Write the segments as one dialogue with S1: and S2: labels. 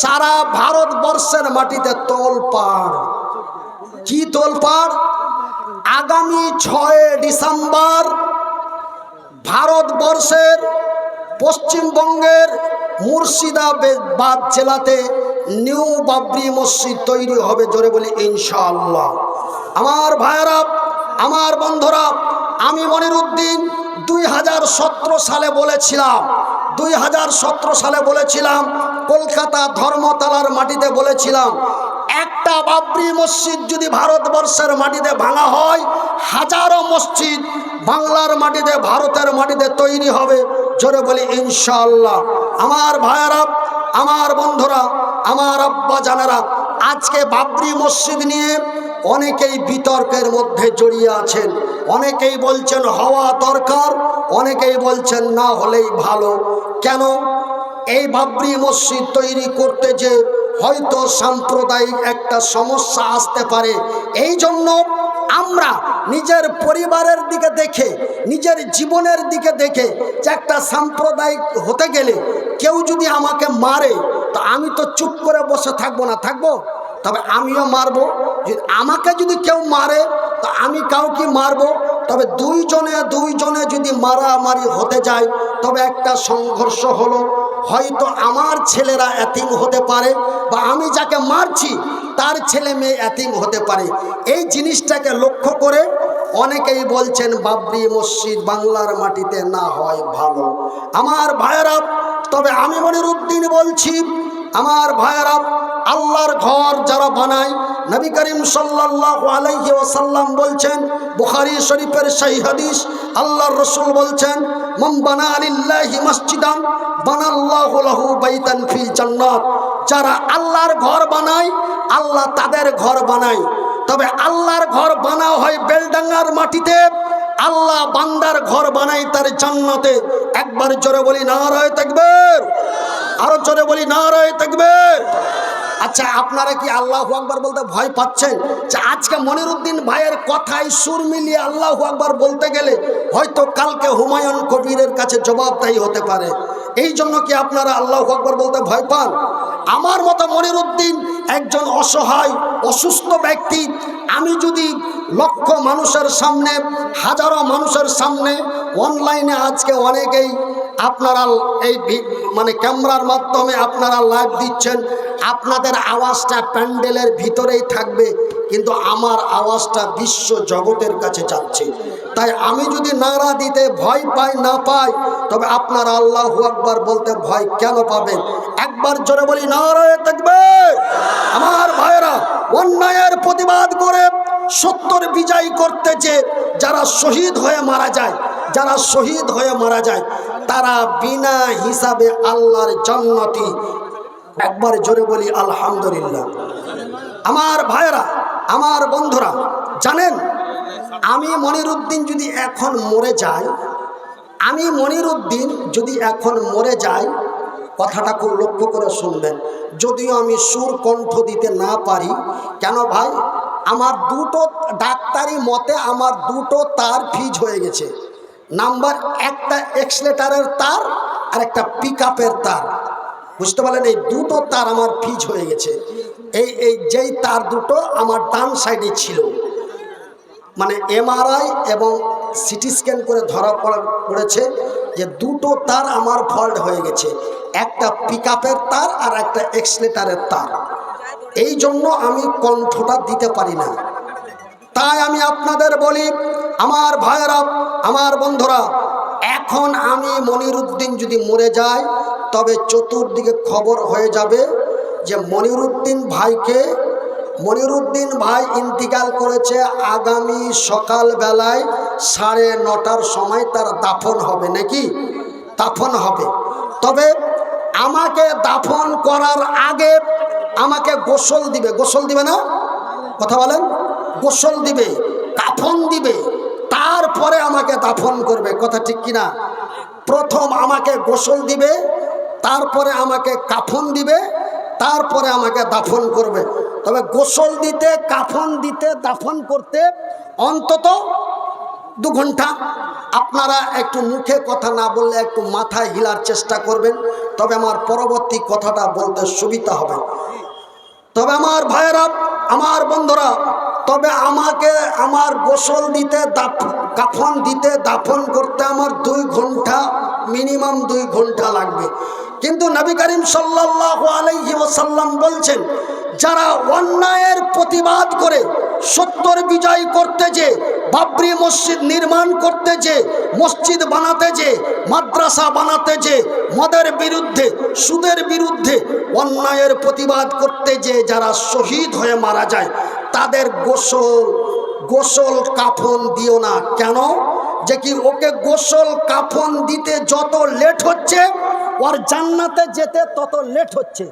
S1: সারা ভারতবর্ষের মাটিতে তোলপাড়। কি তোলপাড়? আগামী ছয় ডিসেম্বর ভারতবর্ষের পশ্চিমবঙ্গের মুর্শিদাবাদ জেলাতে নিউ বাবরি মসজিদ তৈরি হবে জোরে বলি ইনশাআল্লাহ। আমার ভাইয়েরা, আমার বন্ধুরা, আমি মনির উদ্দিন দুই হাজার সতেরো সালে বলেছিলাম, দুই হাজার সতেরো সালে বলেছিলাম কলকাতা ধর্মতলার মাটিতে বলেছিলাম, একটা বাবরি মসজিদ যদি ভারতবর্ষের মাটিতে ভাঙা হয়, হাজারো মসজিদ বাংলার মাটিতে, ভারতের মাটিতে তৈরি হবে। জোরে বলি ইনশাল্লাহ আমার ভাইয়েরা, আমার বন্ধুরা, আমার আব্বা জানেরা, আজকে বাবরি মসজিদ নিয়ে অনেকেই বিতর্কের মধ্যে জড়িয়ে আছেন। অনেকেই বলছেন, হওয়া দরকার, অনেকেই বলছেন, না হলেই ভালো। কেন? এই বাবরি মসজিদ তৈরি করতে যে হয়তো সাম্প্রদায়িক একটা সমস্যা আসতে পারে, এই জন্য আমরা নিজের পরিবারের দিকে দেখে, নিজের জীবনের দিকে দেখে যে একটা সাম্প্রদায়িক হতে গেলে কেউ যদি আমাকে মারে, তো আমি তো চুপ করে বসে থাকব না, থাকব? তবে আমিও মারবো। যদি আমাকে যদি কেউ মারে, তো আমি কাউকে মারবো। তবে দুইজনে দুইজনে যদি মারামারি হতে যায়, তবে একটা সংঘর্ষ হলো। হয়তো আমার ছেলেরা এতিম হতে পারে বা আমি যাকে মারছি, তার ছেলে মেয়ে এতিম হতে পারে। এই জিনিসটাকে লক্ষ্য করে অনেকেই বলছেন, বাবরি মসজিদ বাংলার মাটিতে না হয় ভালো। আমার ভাইয়েরা, তবে আমি মনির উদ্দিন বলছি, আমার ভাইয়েরা আল্লাহর ঘর যারা বানায়, নবী করিম সাল্লাল্লাহু আলাইহি ওয়াসাল্লাম বলছেন, বুখারি শরীফের সহি হাদিস, আল্লাহর রসুল বলছেন, মান বানা লিল্লাহি মসজিদান, বানাল্লাহু লাহু বাইতান ফিল জান্নাত। যারা আল্লাহর ঘর বানায়, আল্লাহ তাদের ঘর বানায়। তবে আল্লাহর ঘর বানা হয় বেলডাঙ্গার মাটিতে, আল্লাহ বান্দার ঘর বানাই তার জান্নাতে। একবার জোরে বলি না রয়ে থাকবে আরও জোরে বলি না রয়ে থাকবের আচ্ছা আপনারা কি আল্লাহ আকবার বলতে ভয় পাচ্ছেন? যে আজকে মনিরুদ্দিন ভাইয়ের কথায় সুর মিলিয়ে আল্লাহ আকবার বলতে গেলে হয়তো কালকে হুমায়ুন কবিরের কাছে জবাবদায়ী হতে পারে। এই জন্য কি আপনারা আল্লাহ আকবার বলতে ভয় পান? আমার মতো মনিরুদ্দিন একজন অসহায়, অসুস্থ ব্যক্তি। আমি যদি লক্ষ মানুষের সামনে, হাজারো মানুষের সামনে অনলাইনে আজকে অনেকেই আপনারা এই মানে ক্যামেরার মাধ্যমে আপনারা লাইভ দিচ্ছেন। আপনাদের আওয়াজটা প্যান্ডেলের ভিতরেই থাকবে, কিন্তু আমার আওয়াজটা বিশ্ব জগতের কাছে যাচ্ছে। তাই আমি যদি নাড়া দিতে ভয় পাই, না পাই, তবে আপনারা আল্লাহ আকবার বলতে ভয় কেন পাবেন? একবার জোরে বলি, নারায় থাকবে আমার ভাইয়েরা, অন্যায়ের প্রতিবাদ করে সত্যর বিজয় করতে যে যারা শহীদ হয়ে মারা যায় যারা শহীদ হয়ে মারা যায়, তারা বিনা হিসাবে আল্লাহর জন্নতি। একবার জোরে বলি, আলহামদুলিল্লাহ। আমার ভাইয়েরা, আমার বন্ধুরা, জানেন, আমি মনিরুদ্দিন যদি এখন মরে যাই আমি মনিরুদ্দিন যদি এখন মরে যাই কথাটা খুব লক্ষ্য করে শুনবেন। যদিও আমি সুর কণ্ঠ দিতে না পারি, কেন ভাই? আমার দুটো ডাক্তারি মতে আমার দুটো তার ফিজ হয়ে গেছে। নাম্বার একটা এক্সলেটারের তার আর একটা পিক তার। বুঝতে পারলেন? এই দুটো তার আমার ফিজ হয়ে গেছে। এই এই যেই তার দুটো আমার ডান সাইডে ছিল। মানে এমআরআই এবং সিটি স্ক্যান করে ধরা পড়া- পড়েছে যে দুটো তার আমার ফল্ট হয়ে গেছে। একটা পিক তার আর একটা এক্সলেটারের তার। এই জন্য আমি কণ্ঠটা দিতে পারি না। তাই আমি আপনাদের বলি আমার ভাইয়েরা, আমার বন্ধুরা, এখন আমি মনিরুদ্দিন যদি মরে যাই তবে চতুর্দিকে খবর হয়ে যাবে যে মনিরুদ্দিন ভাইকে, মনিরুদ্দিন ভাই ইন্তিকাল করেছে আগামী সকাল বেলায় সাড়ে নটার সময় তার দাফন হবে নাকি? দাফন হবে। তবে আমাকে দাফন করার আগে আমাকে গোসল দিবে। গোসল দিবে না? কথা বলেন। গোসল দিবে, কাফন দিবে। তারপরে আমাকে দাফন করবে। কথা ঠিক কিনা? প্রথম আমাকে গোসল দিবে, তারপরে আমাকে কাফন দিবে, তারপরে আমাকে দাফন করবে। তবে গোসল দিতে, কাফন দিতে, দাফন করতে অন্তত দু ঘণ্টা। আপনারা একটু মুখে কথা না বললে একটু মাথায় হিলার চেষ্টা করবেন, তবে আমার পরবর্তী কথাটা বলতে সুবিধা হবে। তবে আমার ভাইয়েরা, আমার বন্ধুরা তবে আমাকে আমার গোসল দিতে কাফন দিতে দাফন করতে আমার দুই ঘণ্টা, মিনিমাম দুই ঘণ্টা লাগবে। কিন্তু নবী করিম সাল্লাহ আলাইহি ওসাল্লাম বলছেন, যারা অন্যায়ের প্রতিবাদ করে সত্যর বিজয় করতে যে, বাবরি মসজিদ নির্মাণ করতে যে, মসজিদ বানাতে যে, মাদ্রাসা বানাতে যে, মদের বিরুদ্ধে, সুদের বিরুদ্ধে অন্যায়ের প্রতিবাদ করতে যে, যারা শহীদ হয়ে মারা যায় তাদের গোসল গোসল কাফন দিও না। কেন? যে কি ওকে গোসল কাফন দিতে যত লেট হচ্ছে, ওর জান্নাতে যেতে তত লেট হচ্ছে।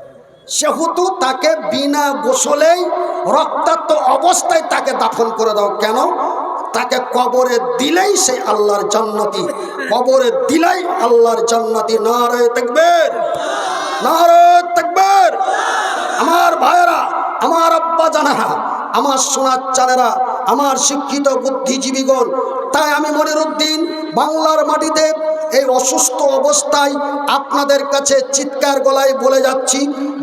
S1: সেহেতু তাকে বিনা গোসলেই, রক্তাক্ত অবস্থায় তাকে দাফন করে দাও। কেন? তাকে কবরে দিলেই সে আল্লাহর জান্নাতি। কবরে দিলেই আল্লাহর জান্নাতি। নারে দেখবেন নারে দেখবেন আমার ভাইয়েরা, আমার আব্বা জানারা আমার সোনার চানেরা আমার শিক্ষিত বুদ্ধিজীবীগণ। তাই আমি মনির উদ্দিন বাংলার মাটিতে এই অসুস্থ অবস্থায় আপনাদের কাছে চিৎকার গলায় বলে যাচ্ছি,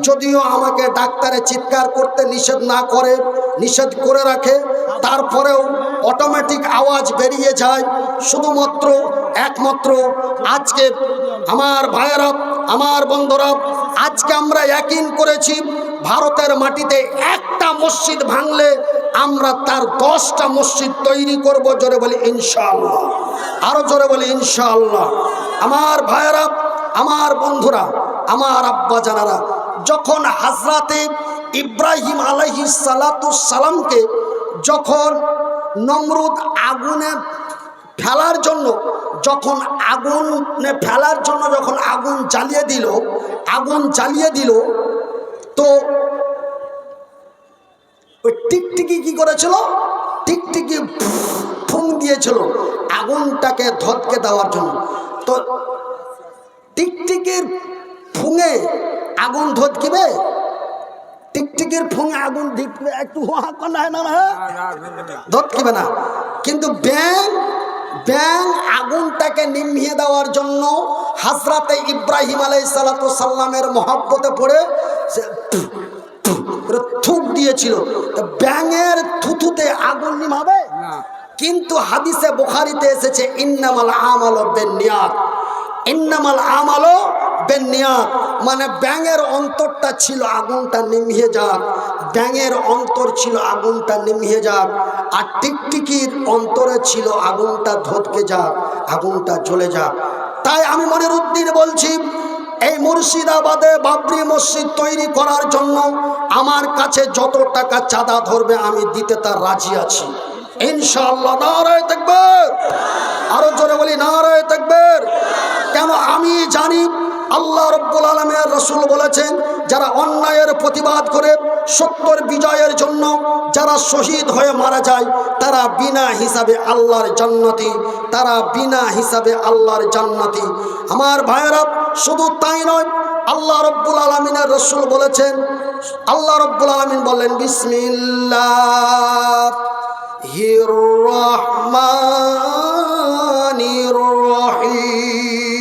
S1: যদিও আমাকে ডাক্তারে চিৎকার করতে নিষেধ না করে, নিষেধ করে রাখে, তারপরেও অটোমেটিক আওয়াজ বেরিয়ে যায়, শুধুমাত্র, একমাত্র, আজকে আমার ভাইয়েরা, আমার বন্ধুরা, আজকে আমরা একইন করেছি ভারতের মাটিতে একটা মসজিদ ভাঙলে আমরা তার দশটা মসজিদ তৈরি করব, জোরে বলি ইনশাআল্লাহ। আরও জোরে বলি ইনশাআল্লাহ। আমার ভাইয়েরা, আমার বন্ধুরা, আমার আব্বা জানারা, যখন হাজরাতে ইব্রাহিম আলহি সালামকে যখন নমরুদ আগুনে ফেলার জন্য, যখন আগুনে ফেলার জন্য যখন আগুন জ্বালিয়ে দিল, আগুন জ্বালিয়ে দিল তো ওই টিকটিকি কি করেছিল? টিকটিকি ফুং দিয়েছিল আগুনটাকে ধতকে দেওয়ার জন্য। তো টিকটিকির ফুঙে আগুন ধতকিবে টিকটিকির ফুঙে আগুন ধিকবে একটু না না ধতকিবে না। কিন্তু ব্যাং ব্যাং আগুনটাকে নিভিয়ে দেওয়ার জন্য হাজরাতে ইব্রাহিম আলাই সাল্লামের মহাব্বতে পড়ে থুক দিয়েছিল। তো ব্যাঙের থুথুতে আগুন নিমাবে কিন্তু হাদিসে বুখারিতে এসেছে ইন্নামাল আমাল বেনিয়াত ইন্নামাল আমালো বেনিয়াত মানে ব্যাঙের অন্তরটা ছিল আগুনটা নিমিয়ে যাক। ব্যাঙের অন্তর ছিল আগুনটা নিমিয়ে যাক। আর টিকটিকির অন্তরে ছিল আগুনটা ধতকে যাক আগুনটা জ্বলে যাক। তাই আমি মনের উদ্দিন বলছি এই মুর্শিদাবাদে বাবরি মসজিদ তৈরি করার জন্য আমার কাছে যত টাকা চাঁদা ধরবে, আমি দিতে তার রাজি আছি। ইনশাল্লাহ নারায় থাকবে আরও জোরে বলি, নারায় থাকবে কেন আমি জানি আল্লাহ রব্বুল আলমের রসুল বলেছেন, যারা অন্যায়ের প্রতিবাদ করে সত্যর বিজয়ের জন্য যারা শহীদ হয়ে মারা যায়, তারা বিনা হিসাবে আল্লাহর জান্নাতি, তারা বিনা হিসাবে আল্লাহর জান্নাতি। আমার ভাইয়েরা, শুধু তাই নয়, আল্লাহ রব্বুল আলমিনের রসুল বলেছেন, আল্লাহ রব্বুল আলমিন বললেন বিসমিল্লাহ, হির রহমানির রহিম।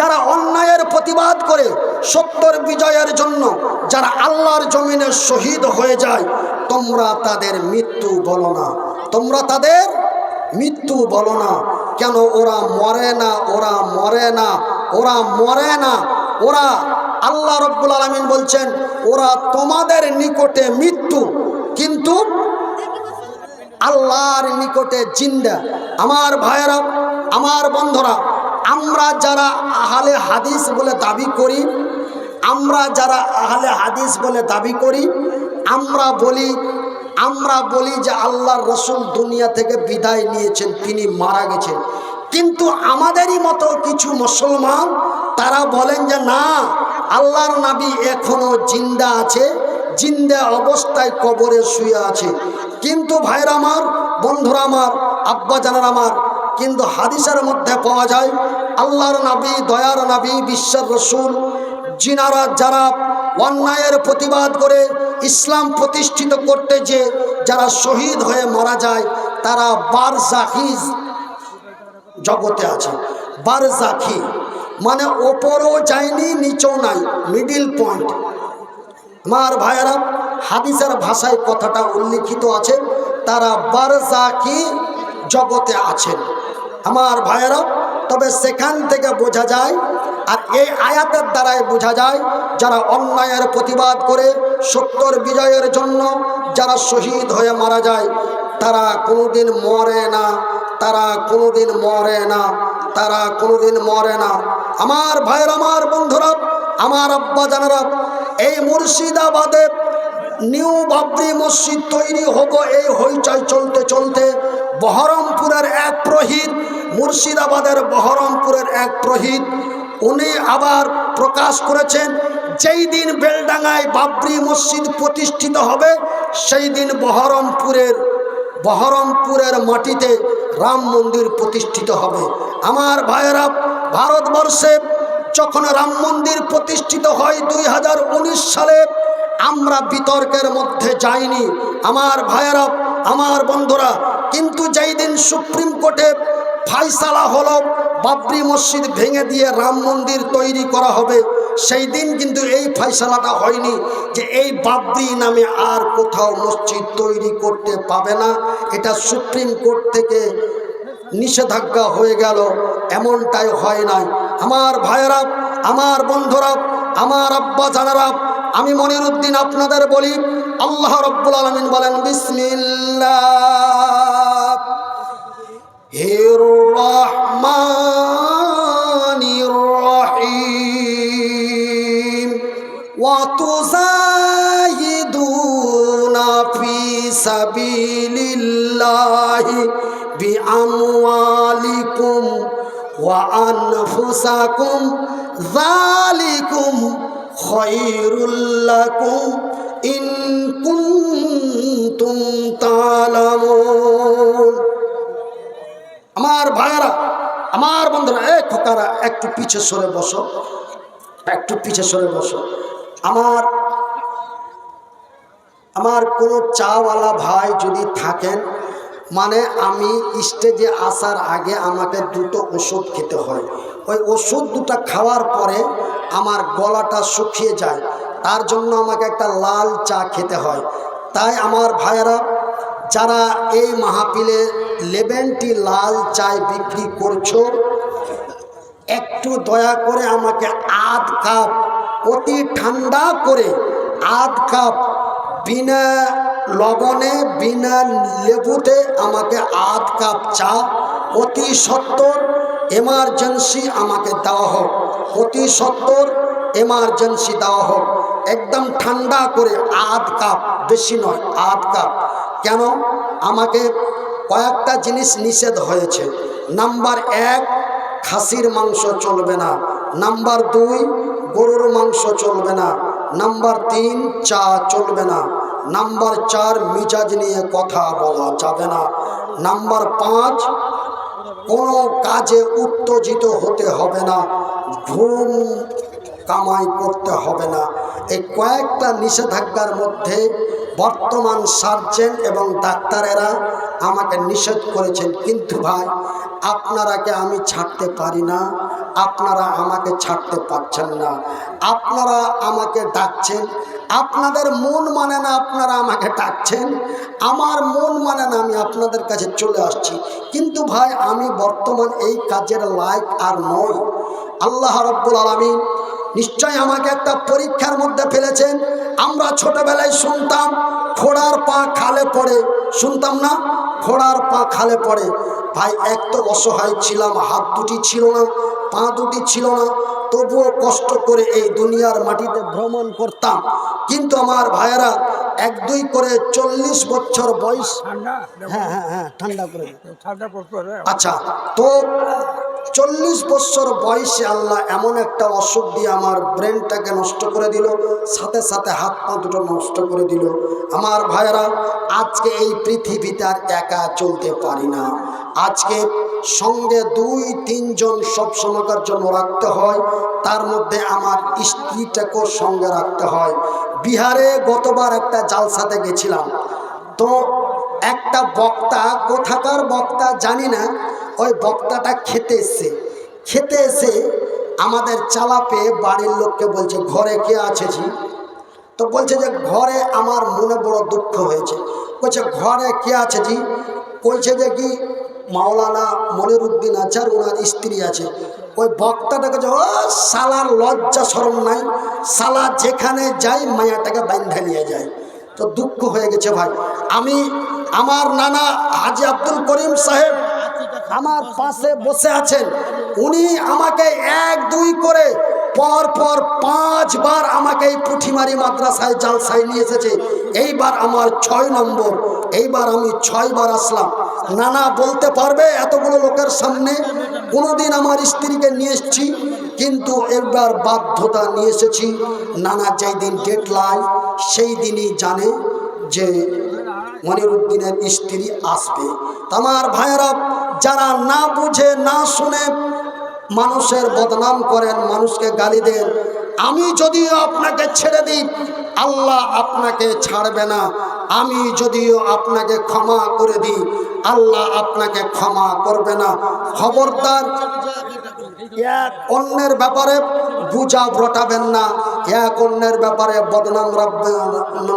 S1: যারা অন্যায়ের প্রতিবাদ করে সত্যর বিজয়ের জন্য, যারা আল্লাহর জমিনে শহীদ হয়ে যায়, তোমরা তাদের মৃত্যু বলো না। তোমরা তাদের মৃত্যু বলো না। কেন ওরা মরে না, ওরা মরে না, ওরা মরে না? ওরা আল্লাহ রব্বুল আলমিন বলছেন, ওরা তোমাদের নিকটে মৃত্যু, কিন্তু আল্লাহর নিকটে জিন্দা। আমার ভাইয়েরা, আমার বন্ধুরা আমরা যারা আহলে হাদিস বলে দাবি করি, আমরা যারা আহলে হাদিস বলে দাবি করি, আমরা বলি আমরা বলি যে আল্লাহর রসুল দুনিয়া থেকে বিদায় নিয়েছেন, তিনি মারা গেছেন। কিন্তু আমাদেরই মতো কিছু মুসলমান, তারা বলেন যে না, আল্লাহর নাবি এখনও জিন্দা আছে, জিন্দা অবস্থায় কবরে শুয়ে আছে। কিন্তু ভাইরা আমার, বন্ধুরা আমার, আব্বা জানার আমার কিন্তু হাদিসের মধ্যে পাওয়া যায়, আল্লাহর নাবি, দয়ার নাবি, বিশ্বের রসুল জিনারা যারা অন্যায়ের প্রতিবাদ করে ইসলাম প্রতিষ্ঠিত করতে যে যারা শহীদ হয়ে মারা যায়, তারা বার বারজাখিজ জগতে আছে। বারজাখি মানে ওপরও যায়নি, নিচেও নাই মিডিল পয়েন্ট আমার ভাইয়েরা, হাদিসের ভাষায় কথাটা উল্লিখিত আছে, তারা বারজাকি জগতে আছেন। আমার ভাইয়েরা, তবে সেখান থেকে বোঝা যায় আর এই আয়াতের দ্বারাই বোঝা যায় যারা অন্যায়ের প্রতিবাদ করে সত্যর বিজয়ের জন্য যারা শহীদ হয়ে মারা যায়, তারা কোনোদিন মরে না, তারা কোনোদিন মরে না, তারা কোনোদিন মরে না। আমার ভাইয়ের, আমার বন্ধুরা, আমার আব্বা জানারা, এই মুর্শিদাবাদে নিউ বাবরি মসজিদ তৈরি হব এই হইচই চলতে চলতে বহরমপুরের এক প্রহিত মুর্শিদাবাদের বহরমপুরের এক প্রহিত, উনি আবার প্রকাশ করেছেন, যেই দিন বেলডাঙ্গায় বাবরি মসজিদ প্রতিষ্ঠিত হবে, সেই দিন বহরমপুরের বহরমপুরের মাটিতে রাম মন্দির প্রতিষ্ঠিত হবে। আমার ভাইয়েরা, ভারতবর্ষে যখন রাম মন্দির প্রতিষ্ঠিত হয় দুই হাজার উনিশ সালে, আমরা বিতর্কের মধ্যে যাইনি। আমার ভাইয়েরা, আমার বন্ধুরা, কিন্তু যেই দিন সুপ্রিম কোর্টে ফাইসালা হলো বাবরি মসজিদ ভেঙে দিয়ে রাম মন্দির তৈরি করা হবে। সেই দিন কিন্তু এই ফাইসালাটা হয়নি যে এই বাবরি নামে আর কোথাও মসজিদ তৈরি করতে পাবে না। এটা সুপ্রিম কোর্ট থেকে নিষেধাজ্ঞা হয়ে গেল, এমনটাই হয় নাই। আমার ভাইয়েরা, আমার বন্ধুরা, আমার আব্বা জানারা, আমি মনির উদ্দিন আপনাদের বলি, আল্লাহ রব্বুল আলমিন বলেন, বিসমিল্লাহ। হির রহমানির রহিম ওয়াতুজাহিদুনা ফি সাবিলিল্লাহি বিআমওয়ালিকুম ওয়া আনফুসাকুম যালিকুম খায়রুল লাকুম ইন কুনতুম তালামুন আমার ভাইয়েরা, আমার বন্ধুরা এ খোকারা, একটু পিছে সরে বসো। একটু পিছে সরে বসো। আমার আমার কোনো চাওয়ালা ভাই যদি থাকেন মানে আমি স্টেজে আসার আগে আমাকে দুটো ওষুধ খেতে হয়। ওই ওষুধ দুটো খাওয়ার পরে আমার গলাটা শুকিয়ে যায়। তার জন্য আমাকে একটা লাল চা খেতে হয়। তাই আমার ভাইয়েরা যারা এই মাহাপিলে লেবেনটি লাল চায় বিক্রি করছ, একটু দয়া করে আমাকে আধ কাপ, অতি ঠান্ডা করে আধ কাপ বিনা লবণে, বিনা লেবুতে আমাকে আধ কাপ চা, অতি সত্তর এমার্জেন্সি আমাকে দেওয়া হোক, অতি সত্তর এমার্জেন্সি দেওয়া হোক, একদম ঠান্ডা করে আধ কাপ, বেশি নয়, আধ কাপ। কেন? আমাকে কয়েকটা জিনিস নিষেধ হয়েছে। নাম্বার এক, খাসির মাংস চলবে না। নাম্বার দুই, গরুর মাংস চলবে না। নাম্বার তিন, চা চলবে না। নাম্বার চার, মিজাজ নিয়ে কথা বলা যাবে না। নাম্বার পাঁচ, কোনো কাজে উত্তেজিত হতে হবে না। ঘুম কামাই করতে হবে না। এই কয়েকটা নিষেধাজ্ঞার মধ্যে বর্তমান সার্জেন এবং ডাক্তারেরা আমাকে নিষেধ করেছেন, কিন্তু ভাই আপনারাকে আমি ছাড়তে পারি না? আপনারা আমাকে ছাড়তে পারছেন না। আপনারা আমাকে ডাকছেন। আপনাদের মন মানে না আপনারা আমাকে ডাকছেন। আমার মন মানে না আমি আপনাদের কাছে চলে আসছি। কিন্তু ভাই, আমি বর্তমান এই কাজের লাইক আর নই। আল্লাহ রব্বুল আলমী নিশ্চয় আমাকে একটা পরীক্ষার মধ্যে ফেলেছেন। আমরা ছোটবেলায় শুনতাম খোড়ার পা খালে পড়ে। শুনতাম না? খোড়ার পা খালে পড়ে। ভাই, এক তো অসহায় ছিলাম, হাত দুটি ছিল না, পা দুটি ছিল না। তবুও কষ্ট করে এই দুনিয়ার মাটিতে ভ্রমণ করতাম। কিন্তু আমার ভাইয়েরা এক দুই করে চল্লিশ বছর বয়স
S2: ঠান্ডা?
S1: হ্যাঁ হ্যাঁ হ্যাঁ ঠান্ডা করে আচ্ছা তো চল্লিশ বছর বয়সে আল্লাহ এমন একটা অসুখ দিয়ে আমার ব্রেনটাকে নষ্ট করে দিল সাথে সাথে হাত পা দুটো নষ্ট করে দিল। আমার ভাইয়েরা আজকে এই পৃথিবীতে আর একা চলতে পারি না। আজকে সঙ্গে দুই, তিনজন সব সময়কার জন্য রাখতে হয়। তার মধ্যে আমার স্ত্রীটাকেও সঙ্গে রাখতে হয়। বিহারে গতবার একটা জালসাতে গেছিলাম। তো একটা বক্তা, কোথাকার বক্তা জানি না, ওই বক্তাটা খেতে এসছে। খেতে এসে আমাদের চালাপে বাড়ির লোককে বলছে, ঘরে কে আছে জি? তো বলছে যে, ঘরে আমার মনে বড় দুঃখ হয়েছে। বলছে, ঘরে কে আছে জি? বলছে যে, কি মাওলানা মনির উদ্দিন আছে আর ওনার স্ত্রী আছে। ওই বক্তাটাকে যে, ও সালার লজ্জা সরম নাই। সালা যেখানে যাই মায়াটাকে বান্ধা নিয়ে যায়। তো দুঃখ হয়ে গেছে ভাই। আমি, আমার নানা হাজি আব্দুল করিম সাহেব আমার পাশে বসে আছেন। উনি আমাকে এক দুই করে পর পর পাঁচবার আমাকে এই পুঁঠিমারি মাদ্রাসায় জালসায় নিয়ে এসেছে। এইবার আমার ছয় নম্বর, এইবার আমি ছয়বার আসলাম। নানা বলতে পারবে এতগুলো লোকের সামনে, কোনোদিন আমার স্ত্রীকে নিয়ে এসেছি, কিন্তু একবার বাধ্যতা নিয়ে এসেছি। নানা যেই দিন ডেডলাইন, সেই দিনই জানে যে মনিরুদ্দিনের স্ত্রী আসবে। আমার ভাইয়েরা, যারা না বুঝে, না শুনে মানুষের বদনাম করেন, মানুষকে গালি দেন। আমি যদিও আপনাকে ছেড়ে দিই, আল্লাহ আপনাকে ছাড়বে না। আমি যদিও আপনাকে ক্ষমা করে দিই, আল্লাহ আপনাকে ক্ষমা করবে না। খবরদার এক অন্যের ব্যাপারে বুঝা রটাবেন না। এক অন্যের ব্যাপারে বদনাম রাখবেন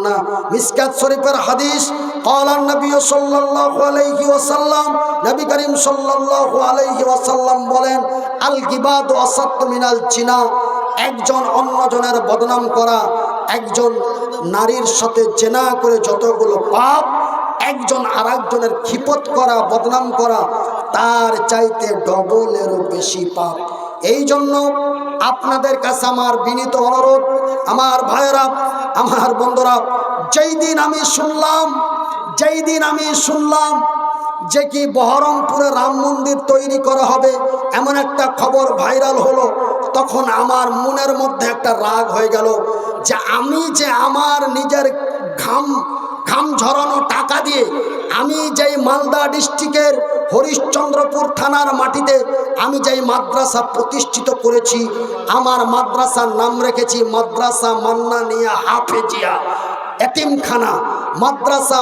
S1: না। মিসকাত শরীফের হাদিস কলান নবী সাল্লাল্লাহু আলাইহি ওয়াসাল্লাম, নবী করিম সাল্লাল্লাহু আলাইহি ওয়াসাল্লাম বলেন, আল গিবাদ অসত্য মিনাল চিনা। একজন অন্যজনের বদনাম করা, একজন নারীর সাথে চেনা করে যতগুলো পাপ একজন আর একজনের খিপত করা, বদনাম করা, তার চাইতে ডবলেরও বেশি পাপ। এই জন্য আপনাদের কাছে আমার বিনীত অনুরোধ, আমার ভাইয়েরা, আমার বন্ধুরা, যেই দিন আমি শুনলাম, যেই দিন আমি শুনলাম যে কি বহরমপুরে রাম মন্দির তৈরি করা হবে, এমন একটা খবর ভাইরাল হলো, তখন আমার মনের মধ্যে একটা রাগ হয়ে গেল যে আমি যে আমার নিজের ঘাম ঘাম ঝরানো টাকা দিয়ে আমি যেই মালদা ডিস্ট্রিক্টের হরিশ্চন্দ্রপুর থানার মাটিতে আমি যেই মাদ্রাসা প্রতিষ্ঠিত করেছি, আমার মাদ্রাসার নাম রেখেছি মাদ্রাসা মান্না নিয়া হাফেজিয়া, এতিমখানা, মাদ্রাসা